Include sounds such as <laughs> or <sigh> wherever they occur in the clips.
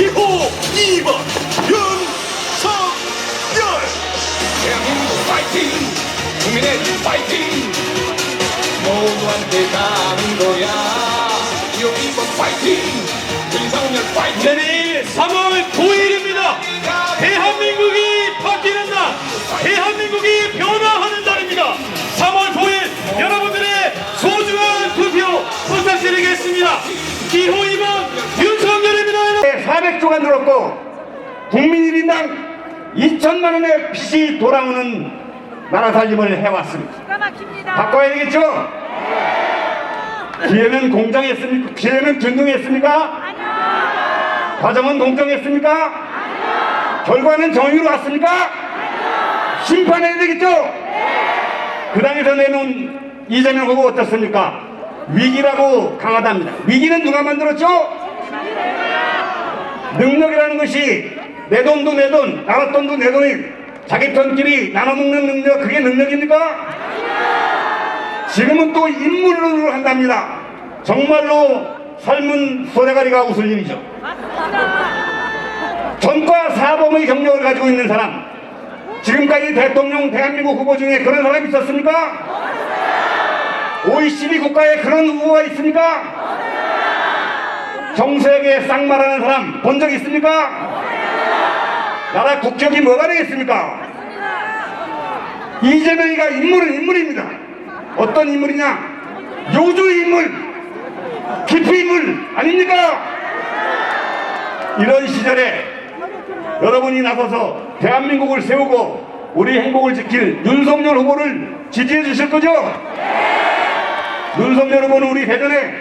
기호 400조가 늘었고 국민 1인당 2천만 원의 빚이 돌아오는 나라 살림을 해왔습니다. 바꿔야 되겠죠? 기회는 공정했습니까? 기회는 균등했습니까? 과정은 공정했습니까? 결과는 정의로 왔습니까? 심판해야 되겠죠? 그 당에서 내놓은 이재명 후보 어떻습니까? 위기라고 강하답니다. 위기는 누가 만들었죠? 능력이라는 것이 내 돈도 내 돈, 나라 돈도 내 돈이 자기 편끼리 나눠먹는 능력, 그게 능력입니까? 지금은 또 인물론으로 한답니다. 정말로 삶은 소대가리가 웃을 일이죠. 전과 사범의 경력을 가지고 있는 사람, 지금까지 대통령 대한민국 후보 중에 그런 사람이 있었습니까? OECD 국가에 그런 후보가 있습니까? 정세에게 쌍말하는 사람 본 적 있습니까? 나라 국격이 뭐가 되겠습니까? 이재명이가 인물은 인물입니다. 어떤 인물이냐? 요주의 인물, 깊이 인물 아닙니까? 이런 시절에 여러분이 나서서 대한민국을 세우고 우리 행복을 지킬 윤석열 후보를 지지해 주실 거죠? 윤석열 후보는 우리 대전에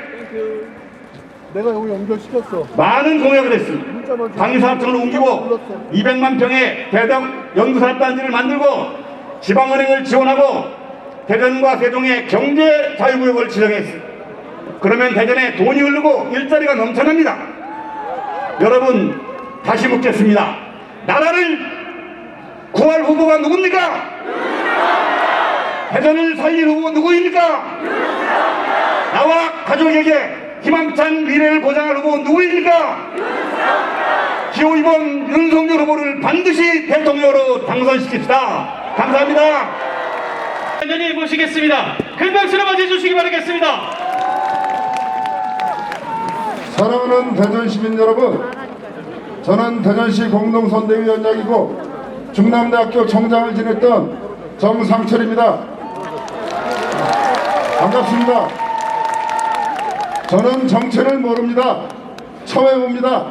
내가 여기 연결시켰어. 많은 공약을 했습니다. 방위사업청을 옮기고 200만 평의 대당 연구산업단지를 만들고 지방은행을 지원하고 대전과 세종의 경제 자유구역을 지정했습니다. 그러면 대전에 돈이 흐르고 일자리가 넘쳐납니다. 여러분 다시 묻겠습니다. 나라를 구할 후보가 누굽니까? 대전을 살릴 후보 누구입니까? 나와 가족에게 희망찬 미래를 보장할 후보 누구입니까? 기호 2번 윤석열 후보를 반드시 대통령으로 당선시킵시다. 감사합니다. 완전히 모시겠습니다. 큰 박수로 맞이해주시기 바라겠습니다. 사랑하는 대전 시민 여러분, 저는 대전시 공동선대위원장이고 중남대학교 총장을 지냈던 정상철입니다. 반갑습니다. 저는 정체를 모릅니다. 처음 해봅니다.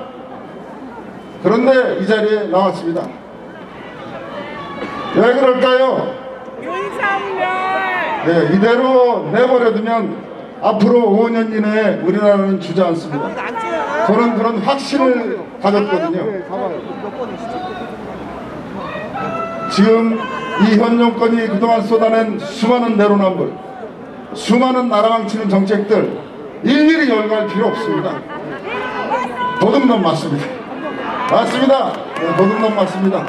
그런데 이 자리에 나왔습니다. 왜 그럴까요? 윤석열! 네, 이대로 내버려두면 앞으로 5년 이내에 우리나라는 주저앉습니다. 저는 그런 확신을 가졌거든요. 지금 이현 정권이 그동안 쏟아낸 수많은 내로남불, 수많은 나라망치는 정책들 일일이 열거할 필요 없습니다. 도둑놈 맞습니다. 맞습니다. 네, 도둑놈 맞습니다.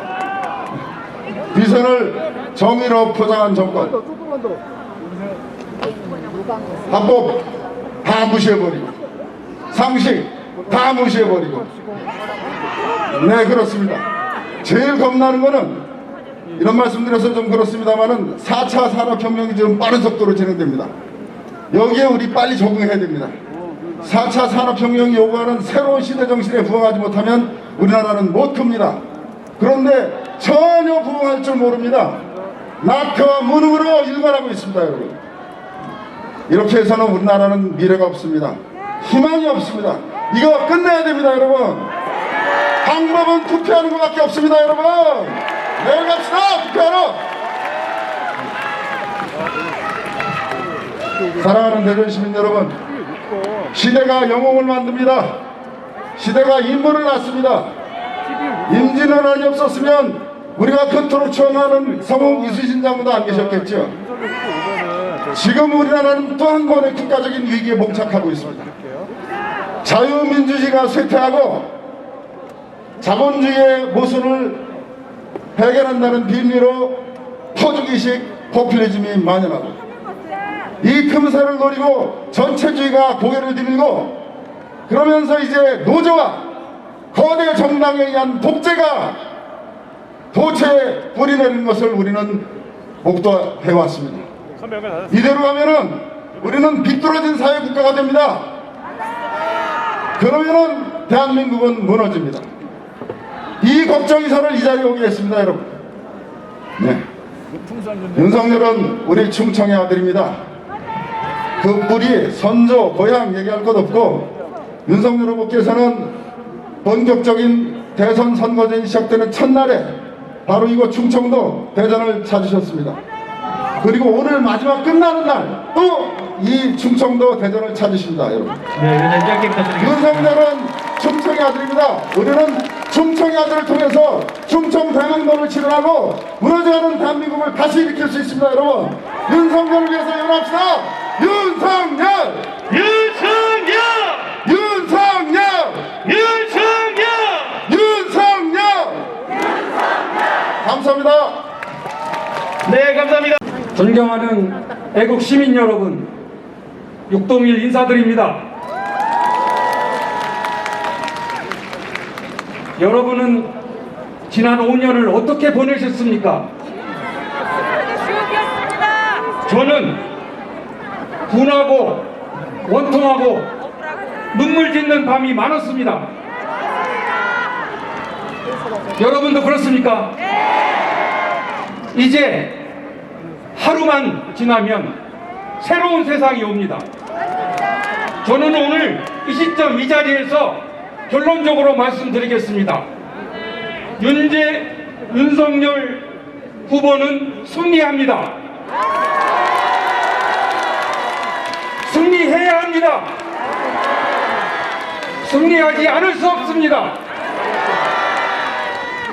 비선을 정의로 포장한 정권. 합법 다 무시해버리고 상식 다 무시해버리고 네 그렇습니다 제일 겁나는 거는 이런 말씀 드려서 좀 그렇습니다만은 4차 산업혁명이 지금 빠른 속도로 진행됩니다 여기에 우리 빨리 적응해야 됩니다 4차 산업혁명이 요구하는 새로운 시대 정신에 부응하지 못하면 우리나라는 못 큽니다 그런데 전혀 부응할 줄 모릅니다 낙태와 무능으로 일관하고 있습니다 여러분 이렇게 해서는 우리나라는 미래가 없습니다. 희망이 없습니다. 이거 끝내야 됩니다, 여러분. 방법은 투표하는 것밖에 없습니다, 여러분. 내일 갑시다, 투표하러. 사랑하는 대전 시민 여러분, 시대가 영웅을 만듭니다. 시대가 인물을 낳습니다. 임진왜란이 없었으면 우리가 그토록 추앙하는 성웅 이수신 장군도 안 계셨겠죠. 지금 우리나라는 또 한 번의 국가적인 위기에 봉착하고 있습니다. 자유민주주의가 쇠퇴하고 자본주의의 모순을 해결한다는 빌미로 포주기식 포퓰리즘이 만연하고 이 틈새를 노리고 전체주의가 고개를 들고 그러면서 이제 노조와 거대 정당에 의한 독재가 도체에 뿌리 내리는 것을 우리는 목도해 왔습니다. 이대로 가면은 우리는 비뚤어진 사회 국가가 됩니다. 그러면은 대한민국은 무너집니다. 이 걱정이 저를 이 자리에 오게 했습니다, 여러분. 네. 윤석열은 우리 충청의 아들입니다. 그 뿌리, 선조, 고향 얘기할 것 없고 윤석열 후보께서는 본격적인 대선 선거전이 시작되는 첫날에 바로 이곳 충청도 대전을 찾으셨습니다. 그리고 오늘 마지막 끝나는 날 또 이 충청도 대전을 찾으십니다, 여러분. 네. 윤석열은 충청의 아들입니다. 우리는 충청의 아들을 통해서 충청 대망론을 실현하고 무너져가는 대한민국을 다시 일으킬 수 있습니다, 여러분. 윤석열을 위해서 연합시다. 윤석열, 윤석열! 윤석열, 윤석열! 윤석열. 감사합니다. 네, 감사합니다. 애국 시민 여러분, 육동일 인사드립니다. 여러분은 지난 5년을 어떻게 보내셨습니까? 저는 분하고 원통하고 눈물 짓는 밤이 많았습니다. 여러분도 그렇습니까? 이제 하루만 지나면 새로운 세상이 옵니다. 저는 오늘 이 시점 이 자리에서 결론적으로 말씀드리겠습니다. 윤재, 윤석열 후보는 승리합니다. 승리해야 합니다. 승리하지 않을 수 없습니다.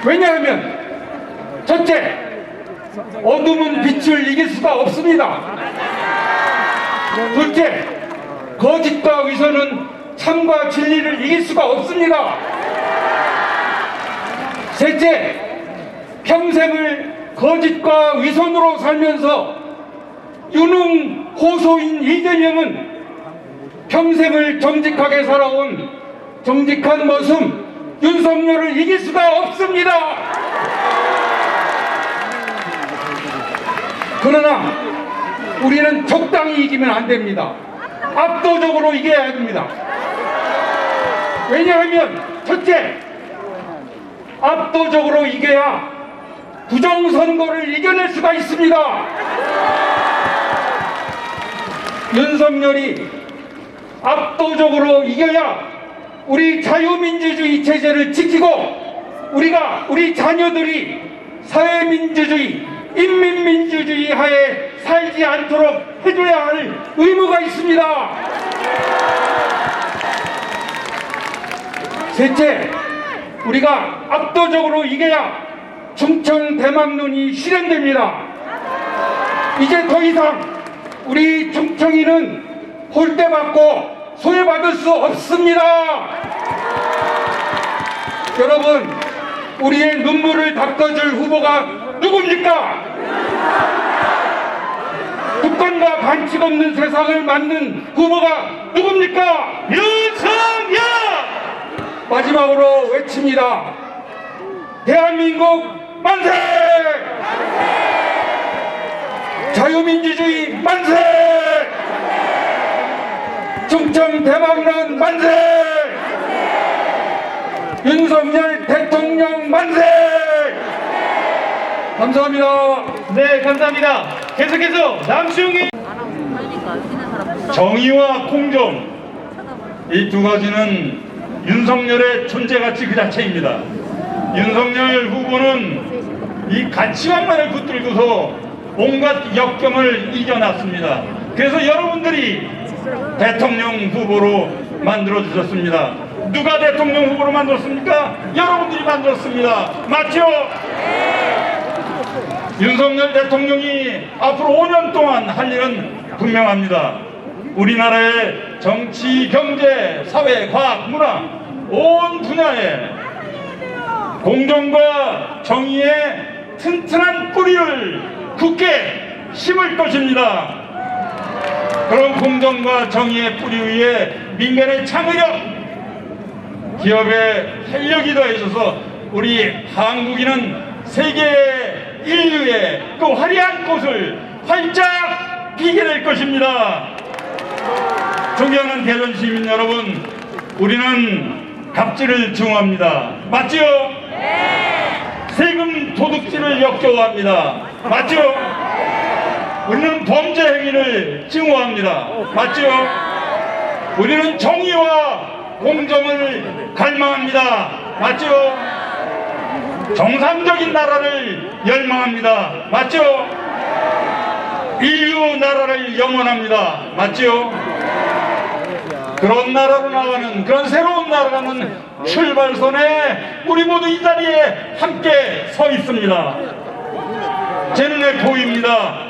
왜냐하면 첫째, 어둠은 빛을 이길 수가 없습니다. 둘째, 거짓과 위선은 참과 진리를 이길 수가 없습니다. 셋째, 평생을 거짓과 위선으로 살면서 유능 호소인 이재명은 평생을 정직하게 살아온 정직한 모습 윤석열을 이길 수가 없습니다. 그러나 우리는 적당히 이기면 안 됩니다. 압도적으로 이겨야 됩니다. 왜냐하면 첫째, 압도적으로 이겨야 부정선거를 이겨낼 수가 있습니다. 윤석열이 압도적으로 이겨야 우리 자유민주주의 체제를 지키고 우리가 우리 자녀들이 사회민주주의, 인민민주주의 하에 살지 않도록 해줘야 할 의무가 있습니다. 셋째, 우리가 압도적으로 이겨야 충청 대망론이 실현됩니다. 이제 더 이상 우리 충청이는 홀대받고 소외받을 수 없습니다. 여러분, 우리의 눈물을 닦아줄 후보가 누굽니까? 국권과 반칙 없는 세상을 만든 후보가 누굽니까? 윤석열! 마지막으로 외칩니다. 대한민국 만세! 자유민주주의 만세! 충청 대망론 만세! 윤석열 대통령 만세! 감사합니다. 네, 감사합니다. 계속해서 남충희 정의와 공정 이 두 가지는 윤석열의 존재 가치 그 자체입니다. 윤석열 후보는 이 가치관만을 붙들고서 온갖 역경을 이겨놨습니다. 그래서 여러분들이 대통령 후보로 만들어 주셨습니다. 누가 대통령 후보로 만들었습니까? 여러분들이 만들었습니다. 맞죠? 윤석열 대통령이 앞으로 5년 동안 할 일은 분명합니다. 우리나라의 정치, 경제, 사회, 과학, 문화 온 분야에 공정과 정의의 튼튼한 뿌리를 굳게 심을 것입니다. 그런 공정과 정의의 뿌리 위에 민간의 창의력, 기업의 활력이 더해져서 우리 한국인은 세계 인류의 그 화려한 꽃을 활짝 피게 될 것입니다. 존경하는 대전 시민 여러분, 우리는 갑질을 증오합니다. 맞죠? 세금 도둑질을 역겨워합니다. 맞죠? 우리는 범죄 행위를 증오합니다. 맞죠? 우리는 정의와 공정을 갈망합니다. 맞죠? 정상적인 나라를 열망합니다. 맞죠? 인류 나라를 영원합니다. 맞죠? 그런 나라로 나가는 그런 새로운 나라라는 출발선에 우리 모두 이 자리에 함께 서 있습니다. 제 눈에 보입니다.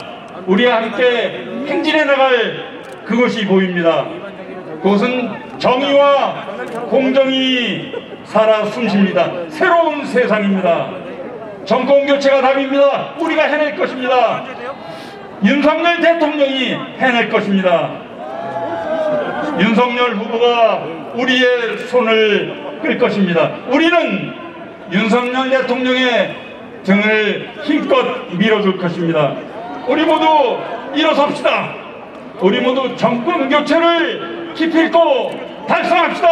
우리와 함께 행진해 나갈 그것이 보입니다. 그것은 정의와 공정이 살아 숨쉽니다. 새로운 세상입니다. 정권 교체가 답입니다. 우리가 해낼 것입니다. 윤석열 대통령이 해낼 것입니다. 윤석열 후보가 우리의 손을 끌 것입니다. 우리는 윤석열 대통령의 등을 힘껏 밀어줄 것입니다. 우리 모두 일어섭시다. 우리 모두 정권 교체를 기필코 달성합시다.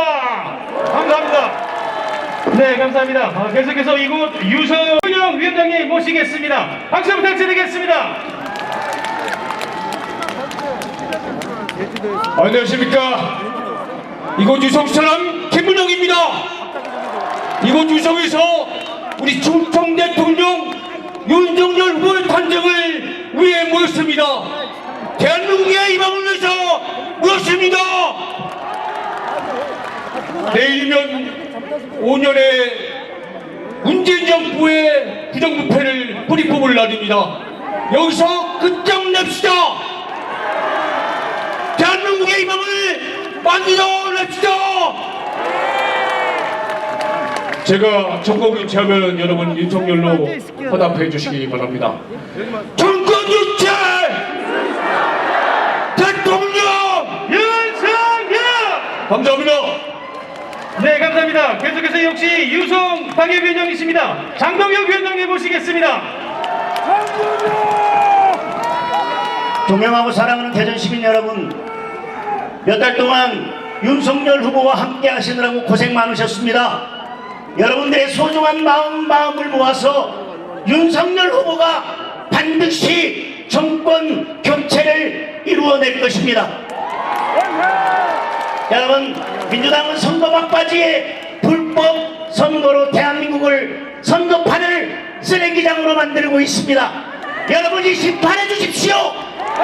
감사합니다. 네, 감사합니다. 어, 계속해서 이곳 유성영 위원장님 모시겠습니다. 박수 부탁드리겠습니다. 안녕하십니까 이곳 유성 사람 김문영입니다 이곳 유성에서 우리 충청 대통령 윤석열 후보의 탄생을 위해 모였습니다 대한민국의 희망을 위해서 모였습니다 내일이면 5년의 문재인 정부의 부정부패를 뿌리 뽑을 날입니다 여기서 끝장냅시다 대한민국의 희망을 만들어 냅시다! 제가 정권 교체하면 여러분 윤석열로 화답해 주시기 바랍니다. 정권 교체! 대통령! 윤석열! 감사합니다. 네, 감사합니다. 계속해서 역시 유성 당협위원장이십니다. 장동혁 위원장님 모시겠습니다. 존경하고 사랑하는 대전 시민 여러분, 몇 달 동안 윤석열 후보와 함께 하시느라고 고생 많으셨습니다. 여러분들의 소중한 마음, 마음을 모아서 윤석열 후보가 반드시 정권 교체를 이루어낼 것입니다. 여러분, 민주당은 선거 막바지에 불법 선거로 대한민국을 선거판을 쓰레기장으로 만들고 있습니다. 여러분이 심판해 주십시오.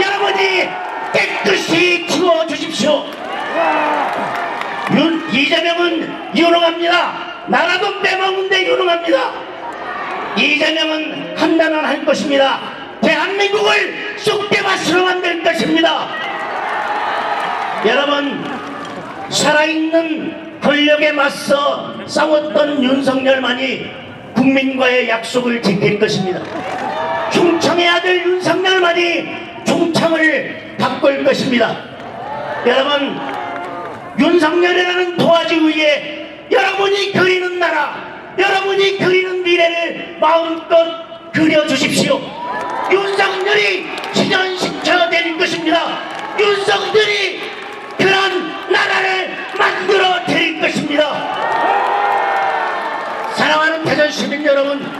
여러분이 깨끗이 키워 주십시오. 윤, 이재명은 유능합니다. 나라도 빼먹는데 유능합니다. 이재명은 판단을 할 것입니다. 대한민국을 쑥대밭으로 만들 것입니다. 여러분, 살아있는 권력에 맞서 싸웠던 윤석열만이 국민과의 약속을 지킬 것입니다. 충청의 아들 윤석열만이 충청을 바꿀 것입니다. 여러분, 윤석열이라는 도화지 위에 여러분이 그리는 나라, 여러분이 그리는 미래를 마음껏 그려주십시오. 윤석열이 실현시켜 드릴 것입니다. 윤석열이 그런 나라를 만들어 드릴 것입니다. 사랑하는 대전 시민 여러분,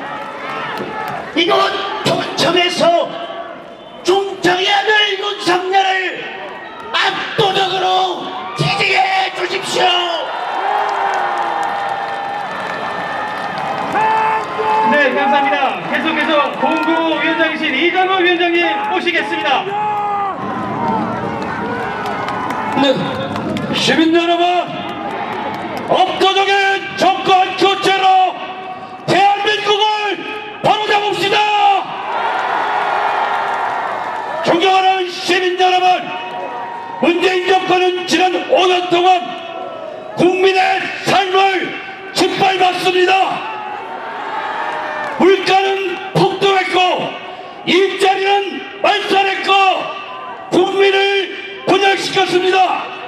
이곳 조청에서 중청의 아들 윤석열을 압도적으로 지지해 주십시오. 네, 감사합니다. 계속해서 공구 위원장이신 이정호 위원장님 모시겠습니다. 네, 시민 여러분, 압도적인 정권 교체로 대한민국을 바로잡읍시다! 존경하는 시민 여러분, 문재인 정권은 지난 5년 동안 국민의 삶을 짓밟았습니다. 물가는 폭등했고 일자리는 말살했고 국민을 분열시켰습니다.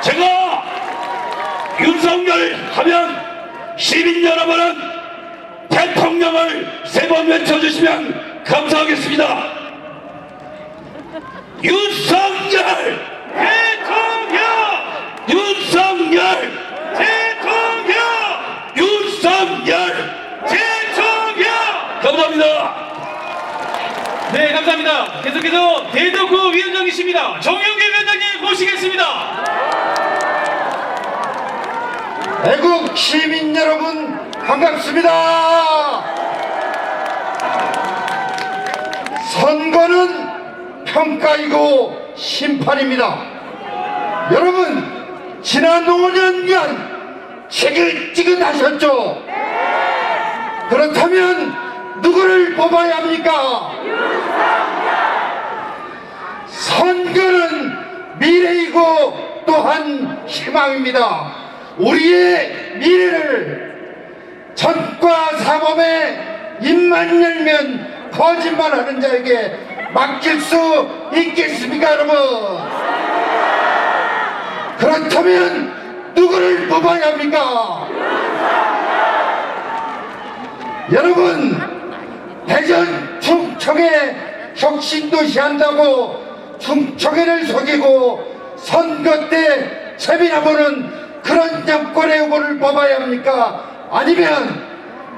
제가 윤석열 하면 시민 여러분은 대통령을 세 번 외쳐주시면 감사하겠습니다. 윤석열! 대통령! 윤석열! 대통령! 윤석열! 대통령! 감사합니다. 네, 감사합니다. 계속해서 대덕구 위원장이십니다. 정영계 위원장님 모시겠습니다. 애국 시민 여러분 반갑습니다. 선거는 평가이고 심판입니다. 여러분 지난 5년간 지긋지긋하셨죠? 그렇다면 누구를 뽑아야 합니까? 선거는 미래이고 또한 희망입니다. 우리의 미래를 전과 사범에 입만 열면 거짓말하는 자에게 맡길 수 있겠습니까, 여러분? 그렇다면 누구를 뽑아야 합니까? 여러분, 대전 충청에 혁신도시 한다고 충청회를 속이고 선거 때 세비나 보는 그런 정권의 후보를 뽑아야 합니까? 아니면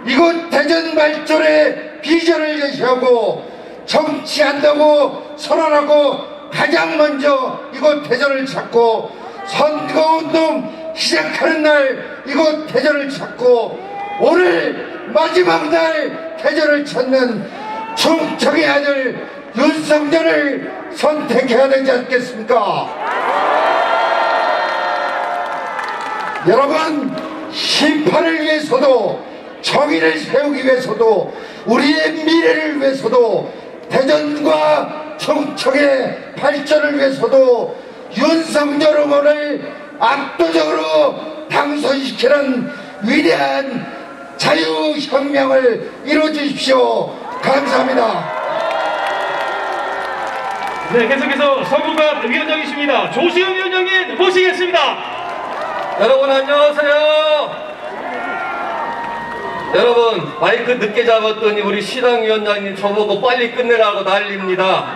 이곳 대전 발전의 비전을 제시하고 정치한다고 선언하고 가장 먼저 이곳 대전을 찾고 선거운동 시작하는 날 이곳 대전을 찾고 오늘 마지막 날 대전을 찾는 충청의 아들 윤석열을 선택해야 되지 않겠습니까? 여러분 심판을 위해서도 정의를 세우기 위해서도 우리의 미래를 위해서도 대전과 충청의 발전을 위해서도 윤석열 후보를 압도적으로 당선시키는 위대한 자유혁명을 이루어주십시오. 감사합니다. 네, 계속해서 서구갑 위원장이십니다. 조시영 위원장님 모시겠습니다. 여러분 안녕하세요. 여러분 마이크 늦게 잡았더니 우리 시당위원장님 저보고 빨리 끝내라고 난립니다.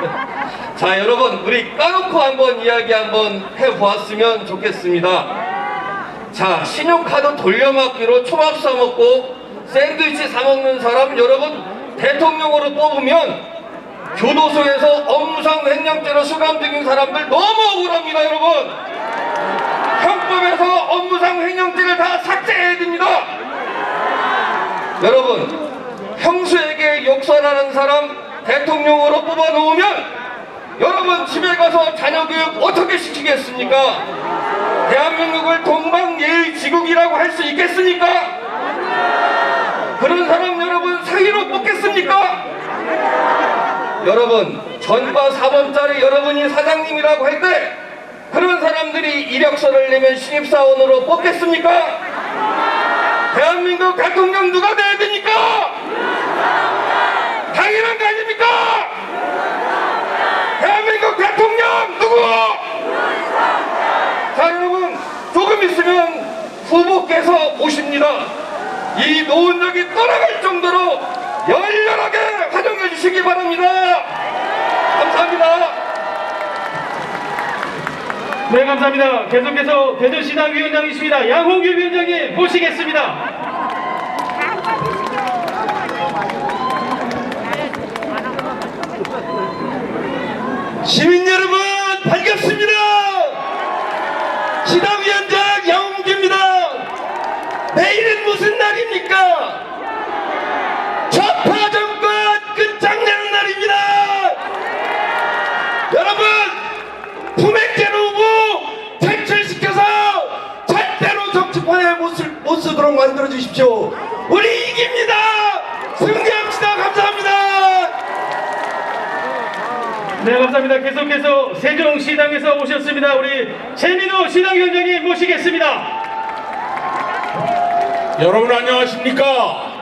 <laughs> 자 여러분 우리 까놓고 한번 이야기 한번 해보았으면 좋겠습니다. 자 신용카드 돌려막기로 초밥 사먹고 샌드위치 사먹는 사람 여러분 대통령으로 뽑으면 교도소에서 업무상 횡령죄로 수감 중인 사람들 너무 억울합니다 여러분 형법에서 업무상 횡령죄를 다 삭제해야 됩니다. 여러분, 형수에게 욕설하는 사람 대통령으로 뽑아 놓으면 여러분 집에 가서 자녀 교육 어떻게 시키겠습니까? 대한민국을 동방예의지국이라고 할 수 있겠습니까? 그런 사람 여러분 사기로 뽑겠습니까? 여러분 전과 4번짜리 여러분이 사장님이라고 할 때 그런 사람들이 이력서를 내면 신입사원으로 뽑겠습니까? 대한민국 대통령 누가 돼야 됩니까? 당연한 거 아닙니까? 대한민국 대통령 누구? 자 여러분 조금 있으면 후보께서 오십니다. 이 노원역이 떠나갈 정도로 열렬하게 환영해 주시기 바랍니다. 감사합니다. 네, 감사합니다. 계속해서 대전시당 위원장이십니다. 양홍규 위원장님 모시겠습니다. 시민 여러분 반갑습니다. 시당위원장 양홍규입니다. 내일은 무슨 날입니까? 좌파 정권 끝장내는 날입니다. 여러분 품행제로 후보 퇴출시켜서 절대로 정치판에 못, 쓰도록 만들어 주십시오. 우리 이깁니다. 승리합시다. 감사합니다. 네, 감사합니다. 계속해서 세종시당에서 오셨습니다. 우리 최민호 시당위원장님 모시겠습니다. 여러분 안녕하십니까?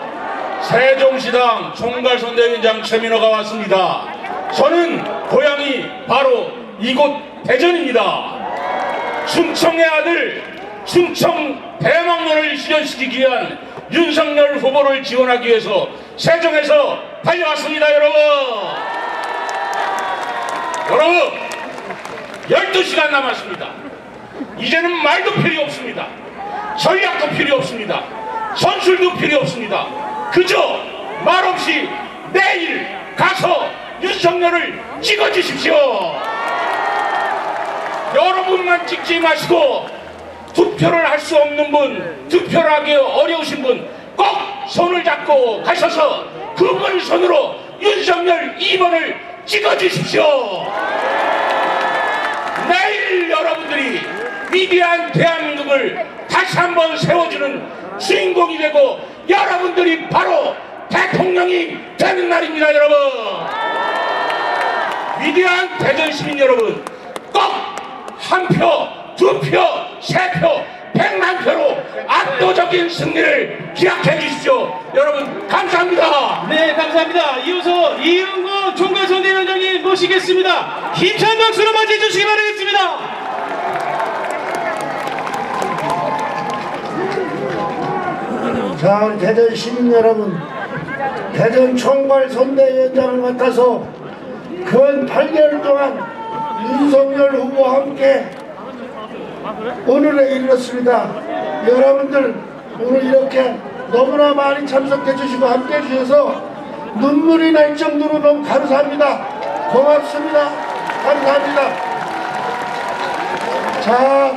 세종시당 총괄선대위원장 최민호가 왔습니다. 저는 고향이 바로 이곳 대전입니다. 충청의 아들 충청 대망론을 실현시키기 위한 윤석열 후보를 지원하기 위해서 세종에서 달려왔습니다 여러분. 여러분 12시간 남았습니다. 이제는 말도 필요 없습니다. 전략도 필요 없습니다. 전술도 필요 없습니다. 그저 말없이 내일 가서 윤석열을 찍어주십시오. 여러분만 찍지 마시고 투표를 할 수 없는 분, 투표를 하기 어려우신 분 꼭 손을 잡고 가셔서 그분 손으로 윤석열 2번을 찍어주십시오. 내일 여러분들이 위대한 대한민국을 다시 한번 세워주는 주인공이 되고 여러분들이 바로 대통령이 되는 날입니다, 여러분. 위대한 대전 시민 여러분, 꼭 한 표, 두 표, 세 표, 백만 표로 압도적인 승리를 기약해 주십시오. 여러분, 감사합니다. 네, 감사합니다. 이어서 이은구 총괄선대위원장님 모시겠습니다. 힘찬 박수로 맞이해 주시기 바라겠습니다. 자, 우리 대전 시민 여러분, 대전 총괄 선대위원장을 맡아서 근 8개월 동안 윤석열 후보와 함께 오늘에 이르렀습니다. 여러분들 오늘 이렇게 너무나 많이 참석해 주시고 함께 해 주셔서 눈물이 날 정도로 너무 감사합니다. 고맙습니다. 감사합니다. 자,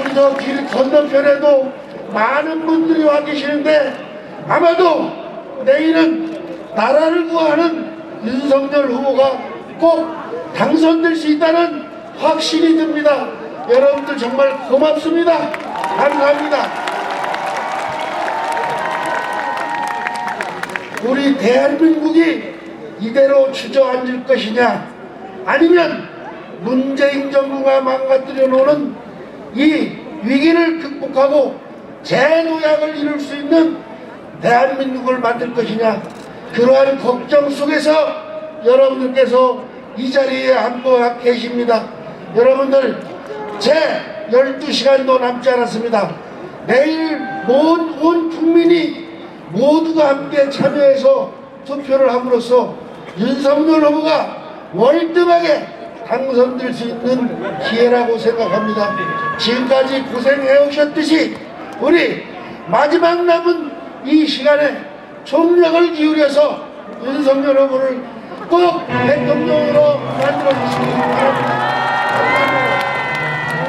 우리 저 길 건너편에도 많은 분들이 와 계시는데 아마도 내일은 나라를 구하는 윤석열 후보가 꼭 당선될 수 있다는 확신이 듭니다. 여러분들 정말 고맙습니다. 감사합니다. 우리 대한민국이 이대로 주저앉을 것이냐 아니면 문재인 정부가 망가뜨려 놓은 이 위기를 극복하고 재도약을 이룰 수 있는 대한민국을 만들 것이냐 그러한 걱정 속에서 여러분들께서 이 자리에 앉아 계십니다 여러분들 제 12시간도 남지 않았습니다 내일 온, 온 국민이 모두가 함께 참여해서 투표를 함으로써 윤석열 후보가 월등하게 당선될 수 있는 기회라고 생각합니다. 지금까지 고생해 오셨듯이 우리 마지막 남은 이 시간에 총력을 기울여서 윤석열 후보를 꼭 대통령으로 만들어 주시기 바랍니다.